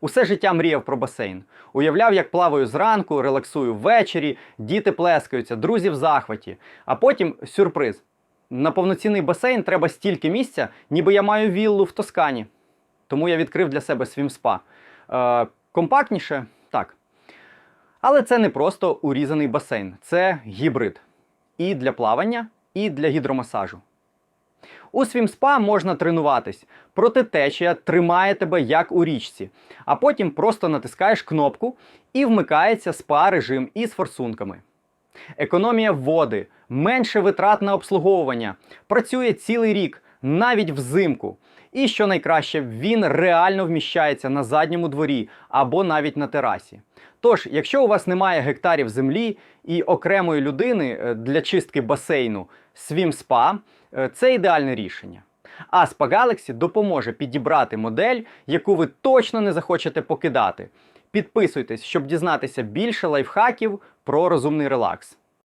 Усе життя мріяв про басейн. Уявляв, як плаваю зранку, релаксую ввечері, діти плескаються, друзі в захваті. А потім сюрприз. На повноцінний басейн треба стільки місця, ніби я маю віллу в Тоскані. Тому я відкрив для себе свімспа. Е, компактніше, так. Але це не просто урізаний басейн, це гібрид. І для плавання, і для гідромасажу. У свімспа можна тренуватись, проте течія тримає тебе як у річці, а потім просто натискаєш кнопку і вмикається спа режим із форсунками. Економія води, менше витрат на обслуговування, працює цілий рік, навіть взимку. І що найкраще, він реально вміщається на задньому дворі або навіть на терасі. Тож, якщо у вас немає гектарів землі і окремої людини е, для чистки басейну SwimSpa, е, це ідеальне рішення. А Spa Galaxy допоможе підібрати модель, яку ви точно не захочете покидати. Підписуйтесь, щоб дізнатися більше лайфхаків про розумний релакс.